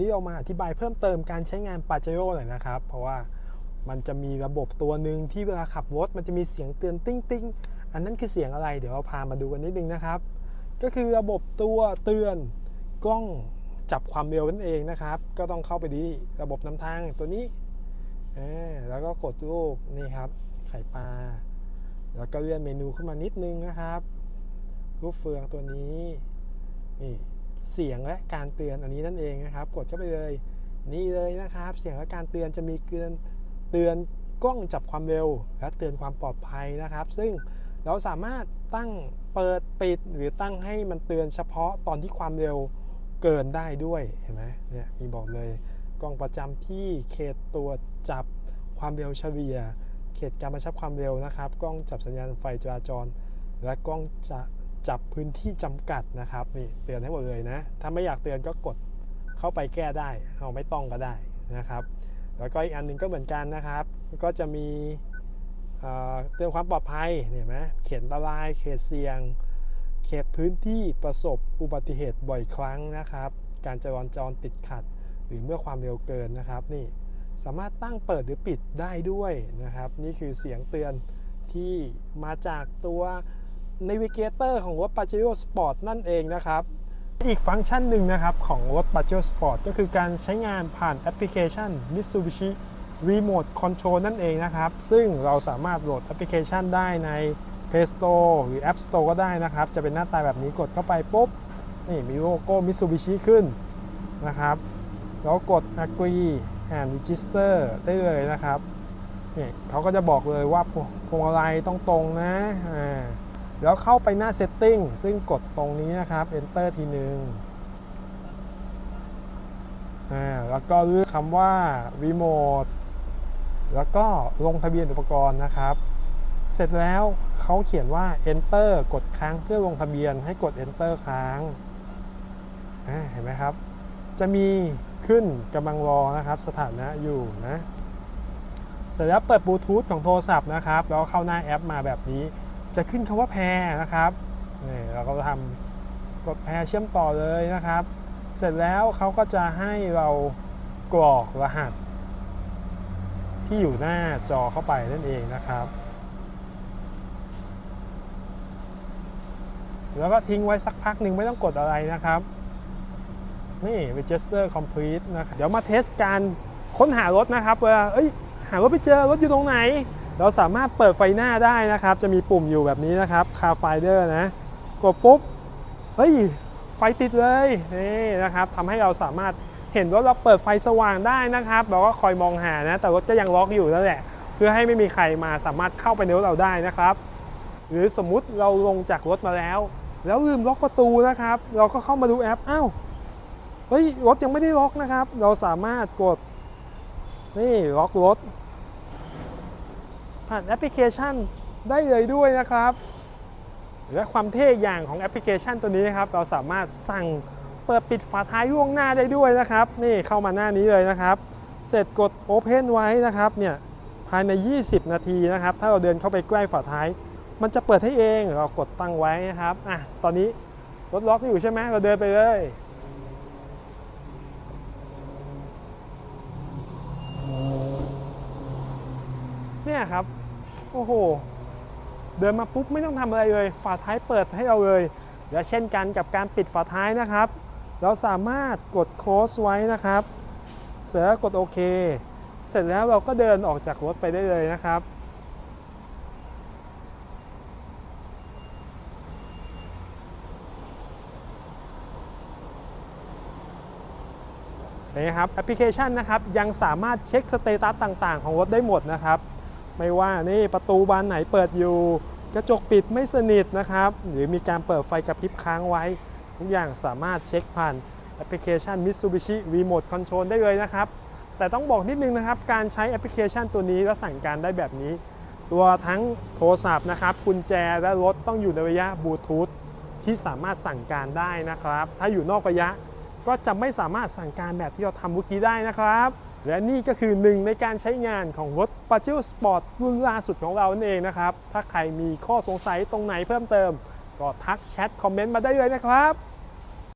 นี่เอามาอธิบายเพิ่มเติมการใช้งานปาเจโร่หน่อยนะครับ เพราะว่ามันจะมีระบบตัวหนึ่งที่เวลาขับรถมันจะมีเสียงเตือนติ้งติ้งอันนั้นคือเสียงอะไร เดี๋ยวเราพามาดูกันนิดนึงนะครับ ก็คือระบบตัวเตือนกล้องจับความเร็วนั่นเองนะครับ ก็ต้องเข้าไปที่ระบบนำทางตัวนี้แล้วก็กดรูปนี่ครับ ไข่ปลา แล้วก็เลื่อนเมนูขึ้นมานิดนึงนะครับ รูปเฟืองตัวนี้นี่ เสียงและการเตือนอันนี้นั่นเองนะครับ กดเข้าไปเลยนี่เลยนะครับ เสียงและการเตือนจะมีเตือนเตือนกล้องจับความเร็ว และเตือนความปลอดภัยนะครับ ซึ่งเราสามารถตั้งเปิดปิดหรือตั้งให้มันเตือนเฉพาะตอนที่ความเร็วเกินได้ด้วยเห็นไหมเนี่ยมีบอกเลยกล้องประจำที่เขตตรวจจับความเร็วเฉลี่ย เขตการบังคับความเร็วนะครับ กล้องจับสัญญาณไฟจราจร และกล้องจะ จับพื้นที่จำกัดนะครับนี่เตือนให้หมดเลยนะ ถ้าไม่อยากเตือนก็กดเข้าไปแก้ได้ เอาไม่ต้องก็ได้นะครับ แล้วก็อีกอันหนึ่งก็เหมือนกันนะครับ ก็จะมีเตือนความปลอดภัยเนี่ยเห็นไหมเขตอันตรายเขตเสี่ยง เขตพื้นที่ประสบอุบัติเหตุบ่อยครั้งนะครับ การจราจรติดขัด หรือเมื่อความเร็วเกินนะครับนี่สามารถตั้งเปิดหรือปิดได้ด้วยนะครับ นี่คือเสียงเตือนที่มาจากตัว Navigator ของรถ Pajero Sport นั่นเองนะครับ อีกฟังก์ชันหนึ่งนะครับของรถ Pajero Sport ก็คือการใช้งานผ่านแอปพลิเคชัน Mitsubishi Remote Control นั่นเองนะครับ ซึ่งเราสามารถโหลดแอปพลิเคชันได้ใน Play Store หรือ App Store ก็ได้นะครับ จะเป็นหน้าตาแบบนี้กดเข้าไปปุ๊บ นี่มีโลโก้ Mitsubishi ขึ้นนะครับ แล้วกด agree and register ได้เลยนะครับนี่เขาก็จะบอกเลยว่าพวงมาลัยต้องตรงนะอ่า แล้วเข้าไปหน้า setting ซึ่งกดตรงนี้นะครับ enter ทีหนึ่งอ่าแล้วก็เลือกคำว่า remote แล้วก็ลงทะเบียนอุปกรณ์นะครับ เสร็จแล้วเขาเขียนว่า enter กดค้างเพื่อลงทะเบียนให้กด enter ค้างเห็นไหมครับ จะมีขึ้นกำลังรอนะครับ สถานะอยู่นะ เสร็จแล้วเปิดบลูทูธของโทรศัพท์นะครับ แล้วเข้าหน้าแอปมาแบบนี้ จะขึ้นคำว่าแพรนะครับนี่เราก็ทำกดแพรเชื่อมต่อเลยนะครับ เสร็จแล้วเขาก็จะให้เรากรอกรหัส ที่อยู่หน้าจอเข้าไปนั่นเองนะครับ แล้วก็ทิ้งไว้สักพักหนึ่งไม่ต้องกดอะไรนะครับนี่ register complete นะครับเดี๋ยวมาเทสการค้นหารถนะครับว่าเอ้ย หารถไปเจอรถอยู่ตรงไหน เราสามารถเปิดไฟหน้าได้นะครับ จะมีปุ่มอยู่แบบนี้นะครับ car finder นะ กดปุ๊บ เฮ้ย ไฟติดเลย นี่นะครับทำให้เราสามารถเห็นว่าเราเปิดไฟสว่างได้นะครับ เราก็คอยมองหานะ แต่รถก็ยังล็อกอยู่นั่นแหละ เพื่อให้ไม่มีใครมาสามารถเข้าไปในรถเราได้นะครับ หรือสมมุติเราลงจากรถมาแล้ว แล้วลืมล็อกประตูนะครับ เราก็เข้ามาดูแอป อ้าว เฮ้ย รถยังไม่ได้ล็อกนะครับ เราสามารถกด นี่ล็อกรถ ผ่านแอปพลิเคชันได้เลยด้วยนะครับ และความเท่อย่างของแอปพลิเคชันตัวนี้นะครับ เราสามารถสั่งเปิดปิดฝาท้ายล่วงหน้าได้ด้วยนะครับ นี่เข้ามาหน้านี้เลยนะครับ เสร็จกด Open ไว้นะครับเนี่ยภายใน 20 นาทีนะครับ ถ้าเราเดินเข้าไปใกล้ฝาท้าย มันจะเปิดให้เองเรากดตั้งไว้นะครับอะตอนนี้รถล็อกอยู่ใช่ไหมเราเดินไปเลยเนี่ยครับ โอ้โห เดินมาปุ๊บไม่ต้องทำอะไรเลย ฝาท้ายเปิดให้เราเลย และเช่นกันกับการปิดฝาท้ายนะครับ เราสามารถกดโค้ดไว้นะครับ เสร็จแล้วกดโอเค เสร็จแล้วเราก็เดินออกจากรถไปได้เลยนะครับนี่ครับแอปพลิเคชันนะครับยังสามารถเช็คสเตตัสต่างๆ ของรถได้หมดนะครับ ไม่ว่านี่ประตูบานไหนเปิดอยู่ กระจกปิดไม่สนิทนะครับ หรือมีการเปิดไฟกระพริบค้างไว้ ทุกอย่างสามารถเช็คผ่านแอปพลิเคชัน Mitsubishi Remote Control ได้เลยนะครับ แต่ต้องบอกนิดนึงนะครับ การใช้แอปพลิเคชันตัวนี้และสั่งการได้แบบนี้ ตัวทั้งโทรศัพท์นะครับกุญแจและรถต้องอยู่ในระยะบลูทูธที่สามารถสั่งการได้นะครับ ถ้าอยู่นอกระยะก็จะไม่สามารถสั่งการแบบที่เราทำเมื่อกี้ได้นะครับ และนี่ก็คือหนึ่งในการใช้งานของรถ p a j e r o Sport รุ่นล่าสุดของเรานั่นเองนะครับ ถ้าใครมีข้อสงสัยตรงไหนเพิ่มเติม ก็ทักแชทคอมเมนต์มาได้เลยนะครับ